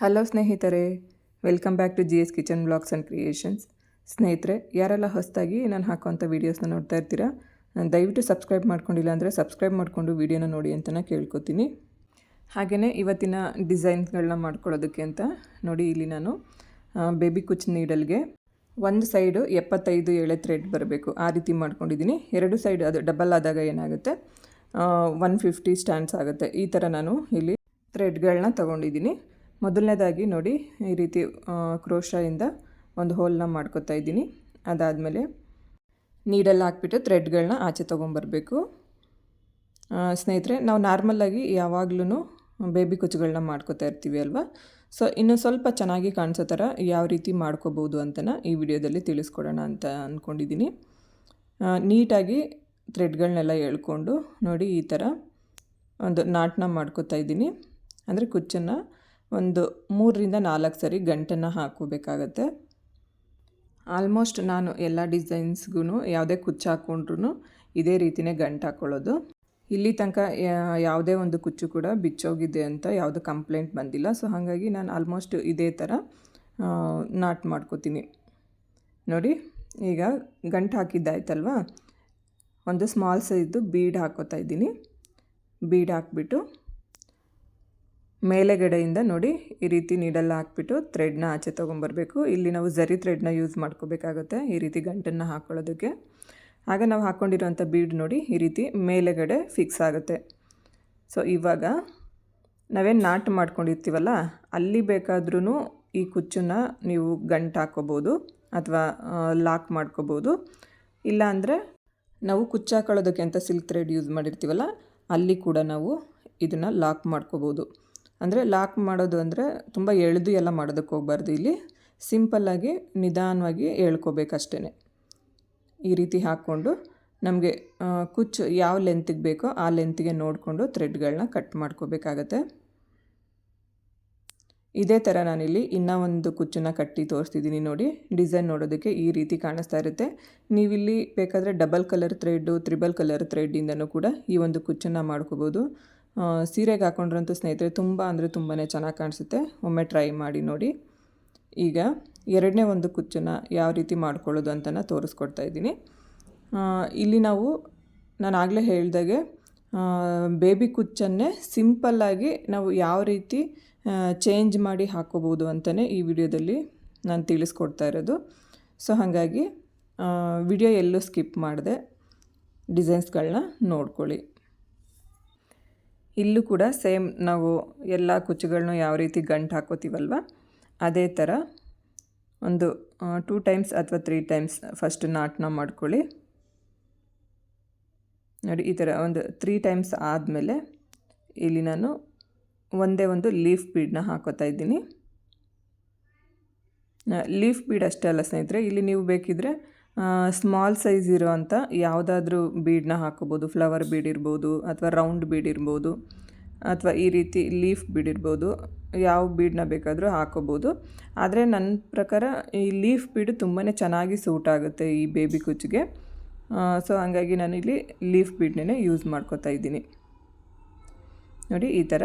Hello ಸ್ನೇಹಿತರೆ, welcome back to G S kitchen blogs and creations. ಸ್ನೇಹಿತರೆ, ಯಾರೆಲ್ಲ ಹೊಸದಾಗಿ ನಾನು ಹಾಕುವಂಥ ವೀಡಿಯೋಸ್ನ ನೋಡ್ತಾ ಇರ್ತೀರಾ, ದಯವಿಟ್ಟು ಸಬ್ಸ್ಕ್ರೈಬ್ ಮಾಡ್ಕೊಂಡಿಲ್ಲ ಅಂದರೆ ಸಬ್ಸ್ಕ್ರೈಬ್ ಮಾಡಿಕೊಂಡು ವೀಡಿಯೋನ ನೋಡಿ ಅಂತ ನಾನು ಕೇಳ್ಕೊತೀನಿ. ಹಾಗೆಯೇ ಇವತ್ತಿನ ಡಿಸೈನ್ಗಳನ್ನ ಮಾಡ್ಕೊಳ್ಳೋದಕ್ಕೆ ಅಂತ ನೋಡಿ ಇಲ್ಲಿ ನಾನು ಬೇಬಿ ಕುಚ್ ನೀಡಲ್ಗೆ ಒಂದು ಸೈಡು ಎಪ್ಪತ್ತೈದು ಎಳೆ ಥ್ರೆಡ್ ಬರಬೇಕು. ಆ ರೀತಿ ಮಾಡ್ಕೊಂಡಿದ್ದೀನಿ. ಎರಡು ಸೈಡ್ ಅದು ಡಬಲ್ ಆದಾಗ ಏನಾಗುತ್ತೆ ಒನ್ ಫಿಫ್ಟಿ ಸ್ಟ್ಯಾಂಡ್ಸ್ ಆಗುತ್ತೆ. ಈ ಥರ ನಾನು ಇಲ್ಲಿ ಥ್ರೆಡ್ಗಳನ್ನ ತೊಗೊಂಡಿದ್ದೀನಿ. ಮೊದಲನೇದಾಗಿ ನೋಡಿ ಈ ರೀತಿ ಕ್ರೋಶಾಯಿಂದ ಒಂದು ಹೋಲ್ನ ಮಾಡ್ಕೊತಾ ಇದ್ದೀನಿ. ಅದಾದಮೇಲೆ ನೀಡಲ್ಲಿ ಹಾಕ್ಬಿಟ್ಟು ಥ್ರೆಡ್ಗಳನ್ನ ಆಚೆ ತೊಗೊಂಬರ್ಬೇಕು. ಸ್ನೇಹಿತರೆ, ನಾವು ನಾರ್ಮಲ್ಲಾಗಿ ಯಾವಾಗ್ಲೂ ಬೇಬಿ ಕುಚ್ಚುಗಳನ್ನ ಮಾಡ್ಕೋತಾ ಇರ್ತೀವಿ ಅಲ್ವಾ? ಸೊ, ಇನ್ನು ಸ್ವಲ್ಪ ಚೆನ್ನಾಗಿ ಕಾಣಿಸೋ ಥರ ಯಾವ ರೀತಿ ಮಾಡ್ಕೋಬೋದು ಅಂತನ ಈ ವಿಡಿಯೋದಲ್ಲಿ ತಿಳಿಸ್ಕೊಡೋಣ ಅಂತ ಅಂದ್ಕೊಂಡಿದ್ದೀನಿ ನೀಟಾಗಿ ಥ್ರೆಡ್ಗಳನ್ನೆಲ್ಲ ಎಳ್ಕೊಂಡು ನೋಡಿ ಈ ಥರ ಒಂದು ನಾಟನ ಮಾಡ್ಕೋತಾ ಇದ್ದೀನಿ. ಅಂದರೆ ಕುಚ್ಚನ್ನು ಒಂದು ಮೂರರಿಂದ ನಾಲ್ಕು ಸರಿ ಗಂಟನ್ನು ಹಾಕೋಬೇಕಾಗತ್ತೆ ಆಲ್ಮೋಸ್ಟ್ ನಾನು ಎಲ್ಲ ಡಿಸೈನ್ಸ್ಗೂ ಯಾವುದೇ ಕುಚ್ಚು ಹಾಕ್ಕೊಂಡ್ರು ಇದೇ ರೀತಿಯೇ ಗಂಟು ಹಾಕ್ಕೊಳ್ಳೋದು. ಇಲ್ಲಿ ತನಕ ಯಾವುದೇ ಒಂದು ಕುಚ್ಚು ಕೂಡ ಬಿಚ್ಚೋಗಿದೆ ಅಂತ ಯಾವುದೇ ಕಂಪ್ಲೇಂಟ್ ಬಂದಿಲ್ಲ. ಸೊ, ಹಾಗಾಗಿ ನಾನು ಆಲ್ಮೋಸ್ಟ್ ಇದೇ ಥರ ನಾಟ್ ಮಾಡ್ಕೋತೀನಿ. ನೋಡಿ, ಈಗ ಗಂಟು ಹಾಕಿದ್ದಾಯ್ತಲ್ವಾ? ಒಂದು ಸ್ಮಾಲ್ ಸೈಜ್ದು ಬೀಡ್ ಹಾಕೋತಾ ಇದ್ದೀನಿ. ಬೀಡ್ ಹಾಕ್ಬಿಟ್ಟು ಮೇಲೆಗಡೆಯಿಂದ ನೋಡಿ ಈ ರೀತಿ ನೀಡಲ್ಲ ಹಾಕ್ಬಿಟ್ಟು ಥ್ರೆಡ್ನ ಆಚೆ ತೊಗೊಂಬರ್ಬೇಕು. ಇಲ್ಲಿ ನಾವು ಝರಿ ಥ್ರೆಡ್ನ ಯೂಸ್ ಮಾಡ್ಕೋಬೇಕಾಗುತ್ತೆ ಈ ರೀತಿ ಗಂಟನ್ನು ಹಾಕ್ಕೊಳ್ಳೋದಕ್ಕೆ ಆಗ ನಾವು ಹಾಕ್ಕೊಂಡಿರೋಂಥ ಬೀಡ್ ನೋಡಿ ಈ ರೀತಿ ಮೇಲೆಗಡೆ ಫಿಕ್ಸ್ ಆಗುತ್ತೆ. ಸೊ ಇವಾಗ ನಾವೇನು ನಾಟ್ ಮಾಡ್ಕೊಂಡಿರ್ತೀವಲ್ಲ, ಅಲ್ಲಿ ಬೇಕಾದ್ರೂ ಈ ಕುಚ್ಚನ್ನು ನೀವು ಗಂಟು ಹಾಕ್ಕೋಬೋದು ಅಥವಾ ಲಾಕ್ ಮಾಡ್ಕೋಬೋದು. ಇಲ್ಲಾಂದರೆ ನಾವು ಕುಚ್ಚು ಹಾಕೊಳ್ಳೋದಕ್ಕೆ ಅಂತ ಸಿಲ್ಕ್ ಥ್ರೆಡ್ ಯೂಸ್ ಮಾಡಿರ್ತೀವಲ್ಲ, ಅಲ್ಲಿ ಕೂಡ ನಾವು ಇದನ್ನು ಲಾಕ್ ಮಾಡ್ಕೋಬೋದು. ಅಂದರೆ ಲಾಕ್ ಮಾಡೋದು ಅಂದರೆ ತುಂಬ ಎಳೆದು ಎಲ್ಲ ಮಾಡೋದಕ್ಕೆ ಹೋಗ್ಬಾರ್ದು ಇಲ್ಲಿ. ಸಿಂಪಲ್ಲಾಗಿ ನಿಧಾನವಾಗಿ ಹೇಳ್ಕೋಬೇಕಷ್ಟೇ ಈ ರೀತಿ ಹಾಕ್ಕೊಂಡು ನಮಗೆ ಕುಚ್ಚು ಯಾವ ಲೆಂತಿಗೆ ಬೇಕೋ ಆ ಲೆಂತಿಗೆ ನೋಡಿಕೊಂಡು ಥ್ರೆಡ್ಗಳನ್ನ ಕಟ್ ಮಾಡ್ಕೋಬೇಕಾಗತ್ತೆ. ಇದೇ ಥರ ನಾನಿಲ್ಲಿ ಇನ್ನೂ ಒಂದು ಕುಚ್ಚನ್ನ ಕಟ್ಟಿ ತೋರಿಸ್ತಿದ್ದೀನಿ ನೋಡಿ. ಡಿಸೈನ್ ನೋಡೋದಕ್ಕೆ ಈ ರೀತಿ ಕಾಣಿಸ್ತಾ ಇರುತ್ತೆ. ನೀವಿಲ್ಲಿ ಬೇಕಾದರೆ double colour thread triple colour ಥ್ರೆಡ್ಡಿಂದನೂ ಕೂಡ ಈ ಒಂದು ಕುಚ್ಚನ್ನು ಮಾಡ್ಕೋಬೋದು. ಸೀರೆಗೆ ಹಾಕೊಂಡ್ರಂತೂ ಸ್ನೇಹಿತರೆ, ತುಂಬ ಅಂದರೆ ತುಂಬಾ ಚೆನ್ನಾಗಿ ಕಾಣಿಸುತ್ತೆ. ಒಮ್ಮೆ ಟ್ರೈ ಮಾಡಿ ನೋಡಿ. ಈಗ ಎರಡನೇ ಒಂದು ಕುಚ್ಚನ್ನು ಯಾವ ರೀತಿ ಮಾಡ್ಕೊಳ್ಳೋದು ಅಂತನ ತೋರಿಸ್ಕೊಡ್ತಾ ಇದ್ದೀನಿ. ಇಲ್ಲಿ ನಾವು, ನಾನು ಆಗಲೇ ಹೇಳ್ದಾಗೆ ಬೇಬಿ ಕುಚ್ಚನ್ನೇ ಸಿಂಪಲ್ಲಾಗಿ ನಾವು ಯಾವ ರೀತಿ ಚೇಂಜ್ ಮಾಡಿ ಹಾಕೋಬೋದು ಅಂತಲೇ ಈ ವಿಡಿಯೋದಲ್ಲಿ ನಾನು ತಿಳಿಸ್ಕೊಡ್ತಾ ಇರೋದು. ಸೊ ಹಾಗಾಗಿ ವಿಡಿಯೋ ಎಲ್ಲೂ ಸ್ಕಿಪ್ ಮಾಡಿದೆ ಡಿಸೈನ್ಸ್ಗಳನ್ನ ನೋಡ್ಕೊಳ್ಳಿ. ಇಲ್ಲೂ ಕೂಡ ಸೇಮ್ ನಾವು ಎಲ್ಲ ಕುಚ್ಚುಗಳನ್ನು ಯಾವ ರೀತಿ ಗಂಟು ಹಾಕೋತೀವಲ್ವ? ಅದೇ ಥರ ಒಂದು ಟೂ ಟೈಮ್ಸ್ ಅಥವಾ ತ್ರೀ ಟೈಮ್ಸ್ ಫಸ್ಟ್ ನಾಟನ ಮಾಡ್ಕೊಳ್ಳಿ. ನೋಡಿ, ಈ ಥರ ಒಂದು ತ್ರೀ ಟೈಮ್ಸ್ ಆದಮೇಲೆ ಇಲ್ಲಿ ನಾನು ಒಂದೇ ಒಂದು ಲೀಫ್ ಬೀಡನ್ನ ಹಾಕೋತಾ ಇದ್ದೀನಿ. ಲೀಫ್ ಬೀಡ್ ಅಷ್ಟೇ ಅಲ್ಲ ಸ್ನೇಹಿತರೆ, ಇಲ್ಲಿ ನೀವು ಬೇಕಿದ್ರೆ ಸ್ಮಾಲ್ ಸೈಜ್ ಇರೋವಂಥ ಯಾವುದಾದ್ರೂ ಬೀಡನ್ನ ಹಾಕೋಬೋದು ಫ್ಲವರ್ ಬೀಡ್ ಇರ್ಬೋದು, ಅಥವಾ ರೌಂಡ್ ಬೀಡ್ ಇರ್ಬೋದು, ಅಥವಾ ಈ ರೀತಿ ಲೀಫ್ ಬೀಡ್ ಇರ್ಬೋದು, ಯಾವ ಬೀಡನ್ನ ಬೇಕಾದರೂ ಹಾಕೋಬೋದು. ಆದರೆ ನನ್ನ ಪ್ರಕಾರ ಈ ಲೀಫ್ ಬೀಡು ತುಂಬಾ ಚೆನ್ನಾಗಿ ಸೂಟ್ ಆಗುತ್ತೆ ಈ ಬೇಬಿ ಕುಚ್ಚಿಗೆ ಸೊ ಹಾಗಾಗಿ ಇಲ್ಲಿ ಲೀಫ್ ಬೀಡ್ನೇ ಯೂಸ್ ಮಾಡ್ಕೋತಾ ಇದ್ದೀನಿ. ನೋಡಿ ಈ ಥರ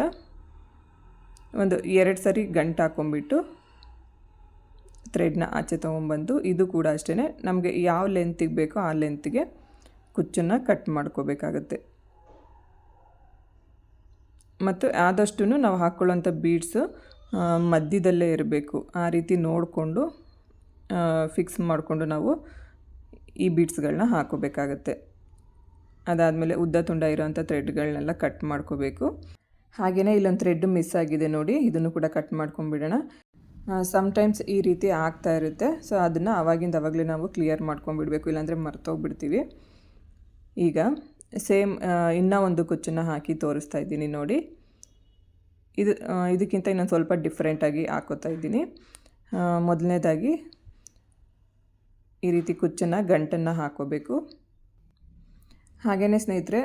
ಒಂದು ಎರಡು ಸರಿ ಗಂಟು ಹಾಕ್ಕೊಂಬಿಟ್ಟು ಥ್ರೆಡ್ನ ಆಚೆ ತೊಗೊಂಬಂದು ಇದು ಕೂಡ ಅಷ್ಟೇ ನಮಗೆ ಯಾವ ಲೆಂತಿಗೆ ಬೇಕೋ ಆ ಲೆಂತಿಗೆ ಕುಚ್ಚನ್ನು ಕಟ್ ಮಾಡ್ಕೋಬೇಕಾಗತ್ತೆ. ಮತ್ತು ಆದಷ್ಟು ನಾವು ಹಾಕ್ಕೊಳ್ಳೋಂಥ ಬೀಡ್ಸು ಮಧ್ಯದಲ್ಲೇ ಇರಬೇಕು. ಆ ರೀತಿ ನೋಡಿಕೊಂಡು ಫಿಕ್ಸ್ ಮಾಡಿಕೊಂಡು ನಾವು ಈ ಬೀಡ್ಸ್ಗಳನ್ನ ಹಾಕೋಬೇಕಾಗತ್ತೆ. ಅದಾದಮೇಲೆ ಉದ್ದ ತುಂಡ ಇರೋವಂಥ ಥ್ರೆಡ್ಗಳನ್ನೆಲ್ಲ ಕಟ್ ಮಾಡ್ಕೋಬೇಕು. ಹಾಗೆಯೇ ಇಲ್ಲೊಂದು ಥ್ರೆಡ್ ಮಿಸ್ ಆಗಿದೆ ನೋಡಿ, ಇದನ್ನು ಕೂಡ ಕಟ್ ಮಾಡ್ಕೊಂಬಿಡೋಣ ಸಮ್ಟೈಮ್ಸ್ ಈ ರೀತಿ ಆಗ್ತಾ ಇರುತ್ತೆ. ಸೊ ಅದನ್ನು ಅವಾಗಿಂದ ಅವಾಗಲೇ ನಾವು ಕ್ಲಿಯರ್ ಮಾಡ್ಕೊಂಡ್ಬಿಡ್ಬೇಕು. ಇಲ್ಲಾಂದರೆ ಮರ್ತೋಗ್ಬಿಡ್ತೀವಿ. ಈಗ ಸೇಮ್ ಇನ್ನೂ ಒಂದು ಕುಚ್ಚನ್ನು ಹಾಕಿ ತೋರಿಸ್ತಾ ಇದ್ದೀನಿ ನೋಡಿ. ಇದು ಇದಕ್ಕಿಂತ ಇನ್ನೊಂದು ಸ್ವಲ್ಪ ಡಿಫ್ರೆಂಟಾಗಿ ಹಾಕೋತಾ ಇದ್ದೀನಿ. ಮೊದಲನೇದಾಗಿ ಈ ರೀತಿ ಕುಚ್ಚನ್ನು, ಗಂಟನ್ನು ಹಾಕೋಬೇಕು. ಹಾಗೆಯೇ ಸ್ನೇಹಿತರೆ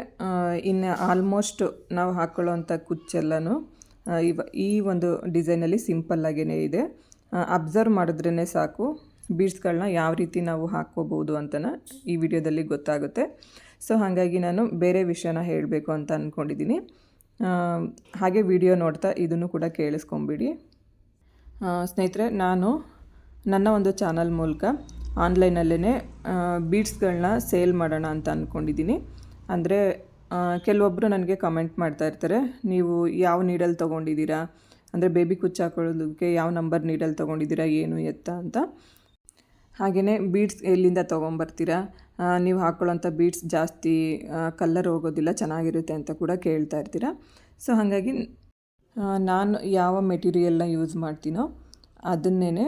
ಇನ್ನು ಆಲ್ಮೋಸ್ಟ್ ನಾವು ಹಾಕ್ಕೊಳ್ಳೋ ಅಂಥ ಕುಚ್ಚೆಲ್ಲನೂ ಇವ ಈ ಒಂದು ಡಿಸೈನಲ್ಲಿ ಸಿಂಪಲ್ಲಾಗೇ ಇದೆ. ಅಬ್ಸರ್ವ್ ಮಾಡಿದ್ರೇ ಸಾಕು. ಬೀಡ್ಸ್ಗಳನ್ನ ಯಾವ ರೀತಿ ನಾವು ಹಾಕ್ಕೋಬೋದು ಅಂತನ ಈ ವಿಡಿಯೋದಲ್ಲಿ ಗೊತ್ತಾಗುತ್ತೆ. ಸೊ, ಹಾಗಾಗಿ ನಾನು ಬೇರೆ ವಿಷಯನ ಹೇಳಬೇಕು ಅಂತ ಅಂದ್ಕೊಂಡಿದ್ದೀನಿ ಹಾಗೆ ವಿಡಿಯೋ ನೋಡ್ತಾ ಇದನ್ನು ಕೂಡ ಕೇಳಿಸ್ಕೊಂಬಿಡಿ. ಸ್ನೇಹಿತರೆ, ನಾನು ನನ್ನ ಒಂದು ಚಾನಲ್ ಮೂಲಕ ಆನ್ಲೈನಲ್ಲೇ ಬೀಡ್ಸ್ಗಳನ್ನ ಸೇಲ್ ಮಾಡೋಣ ಅಂತ ಅಂದ್ಕೊಂಡಿದ್ದೀನಿ ಅಂದರೆ ಕೆಲವೊಬ್ಬರು ನನಗೆ ಕಮೆಂಟ್ ಮಾಡ್ತಾ ಇರ್ತಾರೆ, ನೀವು ಯಾವ ನೀಡಲ್ ತೊಗೊಂಡಿದ್ದೀರಾ? ಅಂದರೆ ಬೇಬಿ ಕುಚ್ಚು ಹಾಕೊಳ್ಳೋದಕ್ಕೆ ಯಾವ ನಂಬರ್ ನೀಡಲ್ ತೊಗೊಂಡಿದ್ದೀರಾ? ಏನು ಎತ್ತ? ಅಂತ. ಹಾಗೆಯೇ ಬೀಡ್ಸ್ ಎಲ್ಲಿಂದ ತೊಗೊಂಬರ್ತೀರಾ? ನೀವು ಹಾಕ್ಕೊಳ್ಳೋಂಥ ಬೀಡ್ಸ್ ಜಾಸ್ತಿ ಕಲ್ಲರ್ ಹೋಗೋದಿಲ್ಲ, ಚೆನ್ನಾಗಿರುತ್ತೆ ಅಂತ ಕೂಡ ಕೇಳ್ತಾ ಇರ್ತೀರಾ? ಸೊ ಹಾಗಾಗಿ ನಾನು ಯಾವ ಮೆಟೀರಿಯಲ್ನ ಯೂಸ್ ಮಾಡ್ತೀನೋ ಅದನ್ನೇ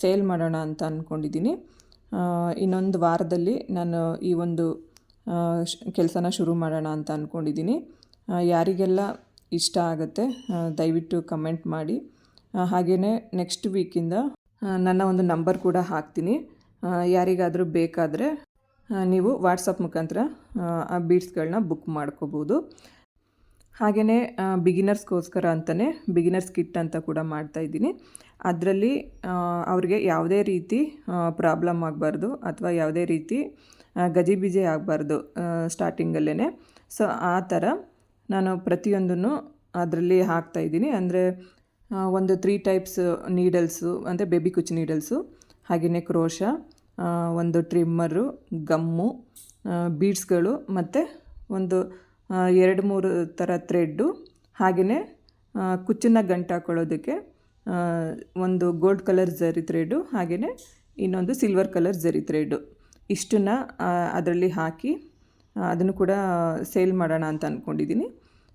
ಸೇಲ್ ಮಾಡೋಣ ಅಂತ ಅಂದ್ಕೊಂಡಿದ್ದೀನಿ ಇನ್ನೊಂದು ವಾರದಲ್ಲಿ ನಾನು ಈ ಒಂದು ಕೆಲಸನ ಶುರು ಮಾಡೋಣ ಅಂತ ಅಂದ್ಕೊಂಡಿದ್ದೀನಿ ಯಾರಿಗೆಲ್ಲ ಇಷ್ಟ ಆಗುತ್ತೆ ದಯವಿಟ್ಟು ಕಮೆಂಟ್ ಮಾಡಿ. ಹಾಗೆಯೇ ನೆಕ್ಸ್ಟ್ ವೀಕಿಂದ ನನ್ನ ಒಂದು ನಂಬರ್ ಕೂಡ ಹಾಕ್ತೀನಿ. ಯಾರಿಗಾದರೂ ಬೇಕಾದರೆ ನೀವು ವಾಟ್ಸಪ್ ಮುಖಾಂತರ ಆ, ಬೀಟ್ಸ್ಗಳನ್ನ ಬುಕ್ ಮಾಡ್ಕೋಬೋದು. ಹಾಗೆಯೇ ಬಿಗಿನರ್ಸ್ಗೋಸ್ಕರ ಅಂತಲೇ ಬಿಗಿನರ್ಸ್ ಕಿಟ್ ಅಂತ ಕೂಡ ಮಾಡ್ತಾಯಿದ್ದೀನಿ ಅದರಲ್ಲಿ ಅವ್ರಿಗೆ ಯಾವುದೇ ರೀತಿ ಪ್ರಾಬ್ಲಮ್ ಆಗಬಾರ್ದು ಅಥವಾ ಯಾವುದೇ ರೀತಿ ಗಜಿಬಿಜಿ ಆಗಬಾರ್ದು ಸ್ಟಾರ್ಟಿಂಗಲ್ಲೇ ಸೊ ಆ ಥರ ನಾನು ಪ್ರತಿಯೊಂದನ್ನು ಅದರಲ್ಲಿ ಹಾಕ್ತಾಯಿದ್ದೀನಿ ಅಂದರೆ ಒಂದು ತ್ರೀ ಟೈಪ್ಸ್ ನೀಡಲ್ಸು ಅಂದರೆ ಬೇಬಿ ಕುಚ್ ನೀಡಲ್ಸು ಹಾಗೆಯೇ ಕ್ರೋಶ ಒಂದು ಟ್ರಿಮ್ಮರು ಗಮ್ಮು ಬೀಡ್ಸ್ಗಳು ಮತ್ತು ಒಂದು ಎರಡು ಮೂರು ಥರ ಥ್ರೆಡ್ಡು ಹಾಗೆಯೇ ಕುಚ್ಚನ್ನ ಗಂಟು ಹಾಕೊಳ್ಳೋದಕ್ಕೆ ಒಂದು ಗೋಲ್ಡ್ ಕಲರ್ ಜರಿ ಥ್ರೆಡ್ಡು ಹಾಗೆಯೇ ಇನ್ನೊಂದು ಸಿಲ್ವರ್ ಕಲರ್ ಜರಿ ಥ್ರೆಡ್ಡು ಇಷ್ಟನ್ನು ಅದರಲ್ಲಿ ಹಾಕಿ ಅದನ್ನು ಕೂಡ ಸೇಲ್ ಮಾಡೋಣ ಅಂತ ಅಂದ್ಕೊಂಡಿದ್ದೀನಿ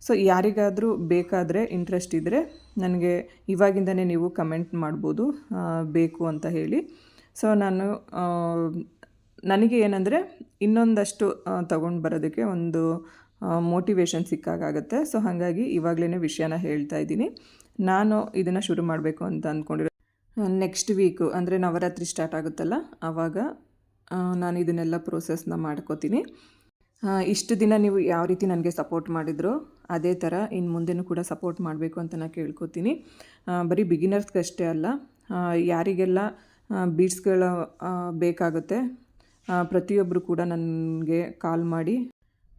ಸೊ, ಯಾರಿಗಾದರೂ ಬೇಕಾದರೆ ಇಂಟ್ರೆಸ್ಟ್ ಇದ್ದರೆ ನನಗೆ ಇವಾಗಿಂದನೇ ನೀವು ಕಮೆಂಟ್ ಮಾಡ್ಬೋದು ಬೇಕು ಅಂತ ಹೇಳಿ. ಸೊ, ನಾನು ನನಗೆ ಏನಂದರೆ ಇನ್ನೊಂದಷ್ಟು ತೊಗೊಂಡು ಬರೋದಕ್ಕೆ ಒಂದು ಮೋಟಿವೇಶನ್ ಸಿಕ್ಕಾಗುತ್ತೆ ಸೊ, ಹಾಗಾಗಿ ಇವಾಗಲೇ ವಿಷಯನ ಹೇಳ್ತಾ ಇದ್ದೀನಿ. ನಾನು ಇದನ್ನು ಶುರು ಮಾಡಬೇಕು ಅಂತ ಅಂದ್ಕೊಂಡಿರೋ ನೆಕ್ಸ್ಟ್ ವೀಕು ಅಂದರೆ ನವರಾತ್ರಿ ಸ್ಟಾರ್ಟ್ ಆಗುತ್ತಲ್ಲ, ಆವಾಗ ನಾನು ಇದನ್ನೆಲ್ಲ ಪ್ರೋಸೆಸ್ನ ಮಾಡ್ಕೋತೀನಿ. ಇಷ್ಟು ದಿನ ನೀವು ಯಾವ ರೀತಿ ನನಗೆ ಸಪೋರ್ಟ್ ಮಾಡಿದ್ರು ಅದೇ ಥರ ಇನ್ನು ಮುಂದೆನೂ ಕೂಡ ಸಪೋರ್ಟ್ ಮಾಡಬೇಕು ಅಂತ ನಾನು ಕೇಳ್ಕೊತೀನಿ. ಬರೀ ಬಿಗಿನರ್ಸ್ಗಷ್ಟೇ ಅಲ್ಲ ಯಾರಿಗೆಲ್ಲ ಬೀಡ್ಸ್ಗಳು ಬೇಕಾಗುತ್ತೆ ಪ್ರತಿಯೊಬ್ಬರು ಕೂಡ ನನಗೆ ಕಾಲ್ ಮಾಡಿ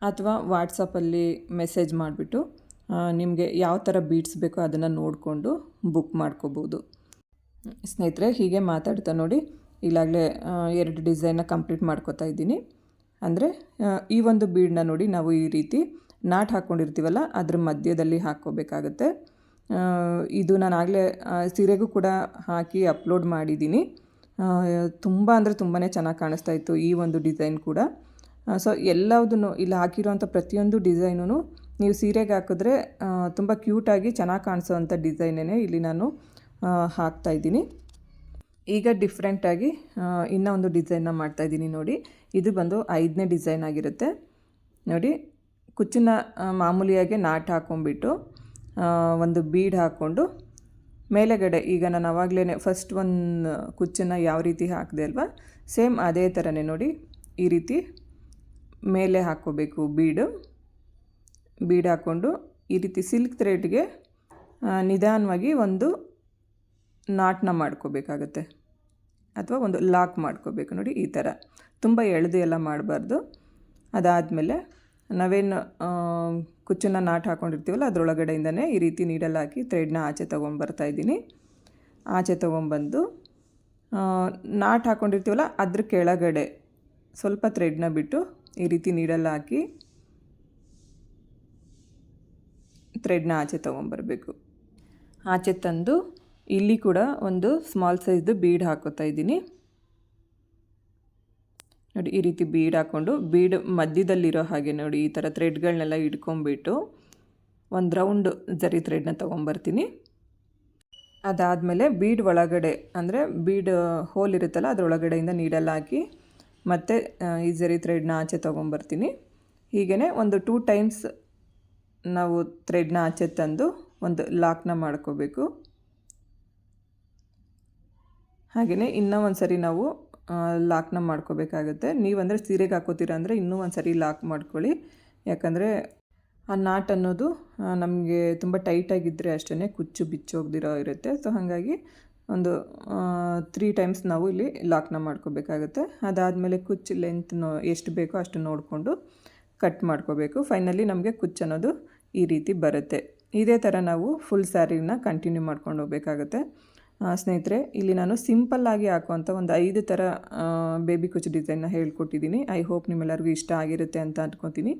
ಅಥವಾ ವಾಟ್ಸಪ್ಪಲ್ಲಿ ಮೆಸೇಜ್ ಮಾಡಿಬಿಟ್ಟು ನಿಮಗೆ ಯಾವ ಥರ ಬೀಡ್ಸ್ ಬೇಕೋ ಅದನ್ನು ನೋಡಿಕೊಂಡು ಬುಕ್ ಮಾಡ್ಕೋಬೋದು. ಸ್ನೇಹಿತರೆ, ಹೀಗೆ ಮಾತಾಡ್ತಾ ನೋಡಿ. ಈಗಾಗಲೇ ಎರಡು ಡಿಸೈನ್ನ ಕಂಪ್ಲೀಟ್ ಮಾಡ್ಕೋತಾ ಇದ್ದೀನಿ. ಅಂದರೆ ಈ ಒಂದು ಬೀಡನ್ನ ನೋಡಿ ನಾವು ಈ ರೀತಿ ನಾಟ್ ಹಾಕ್ಕೊಂಡಿರ್ತೀವಲ್ಲ ಅದ್ರ ಮಧ್ಯದಲ್ಲಿ ಹಾಕ್ಕೋಬೇಕಾಗತ್ತೆ. ಇದು ನಾನು ಆಗಲೇ ಸೀರೆಗೂ ಕೂಡ ಹಾಕಿ ಅಪ್ಲೋಡ್ ಮಾಡಿದ್ದೀನಿ. ತುಂಬ ಅಂದರೆ ತುಂಬಾ ಚೆನ್ನಾಗಿ ಕಾಣಿಸ್ತಾ ಇತ್ತು ಈ ಒಂದು ಡಿಸೈನ್ ಕೂಡ. ಸೊ ಎಲ್ಲದನ್ನು ಇಲ್ಲಿ ಹಾಕಿರೋಂಥ ಪ್ರತಿಯೊಂದು ಡಿಸೈನೂ ನೀವು ಸೀರೆಗೆ ಹಾಕಿದ್ರೆ ತುಂಬ ಕ್ಯೂಟಾಗಿ ಚೆನ್ನಾಗಿ ಕಾಣಿಸೋ ಅಂಥ ಡಿಸೈನೇ ಇಲ್ಲಿ ನಾನು ಹಾಕ್ತಾಯಿದ್ದೀನಿ ಈಗ ಡಿಫ್ರೆಂಟಾಗಿ ಇನ್ನೂ ಒಂದು ಡಿಸೈನ್ನ ಮಾಡ್ತಾಯಿದ್ದೀನಿ ನೋಡಿ. ಇದು ಬಂದು ಐದನೇ ಡಿಸೈನ್ ಆಗಿರುತ್ತೆ. ನೋಡಿ, ಕುಚ್ಚನ್ನ ಮಾಮೂಲಿಯಾಗಿ ನಾಟ್ ಹಾಕ್ಕೊಂಬಿಟ್ಟು ಒಂದು ಬೀಡ್ ಹಾಕ್ಕೊಂಡು, ಮೇಲೆಗಡೆ ಈಗ ನಾನು ಆವಾಗಲೇ ಫಸ್ಟ್ ಒಂದು ಕುಚ್ಚನ್ನು ಯಾವ ರೀತಿ ಹಾಕಿದೆ ಅಲ್ವಾ? ಸೇಮ್ ಅದೇ ಥರನೇ ನೋಡಿ, ಈ ರೀತಿ ಮೇಲೆ ಹಾಕ್ಕೋಬೇಕು ಬೀಡು ಬೀಡ್ ಹಾಕ್ಕೊಂಡು ಈ ರೀತಿ ಸಿಲ್ಕ್ ಥ್ರೆಡ್ಗೆ ನಿಧಾನವಾಗಿ ಒಂದು ನಾಟ್ನ ಮಾಡ್ಕೋಬೇಕಾಗತ್ತೆ. ಅಥವಾ ಒಂದು ಲಾಕ್ ಮಾಡ್ಕೋಬೇಕು ನೋಡಿ ಈ ಥರ. ತುಂಬ ಎಳೆದು ಎಲ್ಲ ಮಾಡಬಾರ್ದು. ಅದಾದಮೇಲೆ ನಾವೇನು ಕುಚ್ಚನ್ನು ನಾಟ್ ಹಾಕ್ಕೊಂಡಿರ್ತೀವಲ್ಲ ಅದರೊಳಗಡೆಯಿಂದನೇ ಈ ರೀತಿ ನೀಡಲ್ಲಿ ಹಾಕಿ ಥ್ರೆಡ್ನ ಆಚೆ ತೊಗೊಂಬರ್ತಾಯಿದ್ದೀನಿ ಆಚೆ ತೊಗೊಂಬಂದು ನಾಟ್ ಹಾಕ್ಕೊಂಡಿರ್ತೀವಲ್ಲ ಅದ್ರ ಕೆಳಗಡೆ ಸ್ವಲ್ಪ ಥ್ರೆಡ್ನ ಬಿಟ್ಟು ಈ ರೀತಿ ನೀಡಲ್ಲಿ ಹಾಕಿ ಥ್ರೆಡ್ನ ಆಚೆ ತೊಗೊಂಬರ್ಬೇಕು ಆಚೆ ತಂದು ಇಲ್ಲಿ ಕೂಡ ಒಂದು ಸ್ಮಾಲ್ ಸೈಜ್ದು ಬೀಡ್ ಹಾಕೋತಾ ಇದ್ದೀನಿ. ನೋಡಿ, ಈ ರೀತಿ ಬೀಡ್ ಹಾಕ್ಕೊಂಡು ಬೀಡ್ ಮಧ್ಯದಲ್ಲಿರೋ ಹಾಗೆ ನೋಡಿ, ಈ ಥರ ಥ್ರೆಡ್ಗಳನ್ನೆಲ್ಲ ಇಟ್ಕೊಂಬಿಟ್ಟು ಒಂದು ರೌಂಡ್ ಜರಿ ಥ್ರೆಡ್ನ ತೊಗೊಂಬರ್ತೀನಿ. ಅದಾದಮೇಲೆ ಬೀಡ್ ಒಳಗಡೆ, ಅಂದರೆ ಬೀಡ್ ಹೋಲ್ ಇರುತ್ತಲ್ಲ, ಅದರೊಳಗಡೆಯಿಂದ ನೀಡಲ್ಲ ಹಾಕಿ ಮತ್ತು ಈ ಜರಿ ಥ್ರೆಡ್ನ ಆಚೆ ತೊಗೊಂಬರ್ತೀನಿ. ಹೀಗೇ ಒಂದು ಟೂ ಟೈಮ್ಸ್ ನಾವು ಥ್ರೆಡ್ನ ಆಚೆ ತಂದು ಒಂದು ಲಾಕ್ನ ಮಾಡ್ಕೋಬೇಕು. ಹಾಗೆಯೇ ಇನ್ನೂ ಒಂದು ಸರಿ ನಾವು ಲಾಕ್ನ ಮಾಡ್ಕೋಬೇಕಾಗುತ್ತೆ. ನೀವಂದರೆ ಸೀರೆಗೆ ಹಾಕೋತೀರ ಅಂದರೆ ಇನ್ನೂ ಒಂದು ಸರಿ ಲಾಕ್ ಮಾಡ್ಕೊಳ್ಳಿ. ಯಾಕಂದರೆ ಆ ನಾಟ್ ಅನ್ನೋದು ನಮಗೆ ತುಂಬ ಟೈಟಾಗಿದ್ದರೆ ಅಷ್ಟೇ ಕುಚ್ಚು ಬಿಚ್ಚೋಗ್ದಿರೋ ಇರುತ್ತೆ. ಸೊ ಹಾಗಾಗಿ ಒಂದು ತ್ರೀ ಟೈಮ್ಸ್ ನಾವು ಇಲ್ಲಿ ಲಾಕ್ನ ಮಾಡ್ಕೋಬೇಕಾಗುತ್ತೆ. ಅದಾದಮೇಲೆ ಕುಚ್ಚು ಲೆಂತ್ ಎಷ್ಟು ಬೇಕೋ ಅಷ್ಟು ನೋಡಿಕೊಂಡು ಕಟ್ ಮಾಡ್ಕೋಬೇಕು. ಫೈನಲಿ ನಮಗೆ ಕುಚ್ಚು ಅನ್ನೋದು ಈ ರೀತಿ ಬರುತ್ತೆ. ಇದೇ ಥರ ನಾವು ಫುಲ್ ಸ್ಯಾರಿನ ಕಂಟಿನ್ಯೂ ಮಾಡ್ಕೊಂಡು ಹೋಗ್ಬೇಕಾಗುತ್ತೆ. ಸ್ನೇಹಿತರೆ, ಇಲ್ಲಿ ನಾನು ಸಿಂಪಲ್ಲಾಗಿ ಹಾಕುವಂಥ ಒಂದು ಐದು ಥರ ಬೇಬಿ ಕುಚ್ಚು ಡಿಸೈನ್ನ ಹೇಳ್ಕೊಟ್ಟಿದ್ದೀನಿ. ಐ ಹೋಪ್ ನಿಮ್ಮೆಲ್ಲರಿಗೂ ಇಷ್ಟ ಆಗಿರುತ್ತೆ ಅಂತ ಅಂದ್ಕೊತೀನಿ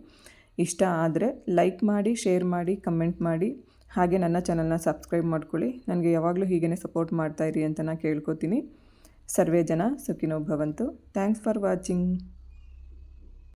ಇಷ್ಟ ಆದರೆ ಲೈಕ್ ಮಾಡಿ ಶೇರ್ ಮಾಡಿ ಕಮೆಂಟ್ ಮಾಡಿ. ಹಾಗೆ ನನ್ನ ಚಾನಲ್ನ ಸಬ್ಸ್ಕ್ರೈಬ್ ಮಾಡ್ಕೊಳ್ಳಿ. ನನಗೆ ಯಾವಾಗಲೂ ಹೀಗೇ ಸಪೋರ್ಟ್ ಮಾಡ್ತಾಯಿರಿ ಅಂತ ನಾನು ಕೇಳ್ಕೊತೀನಿ. ಸರ್ವೇ ಜನ ಸುಖಿನೋ ಭವಂತು. Thanks for watching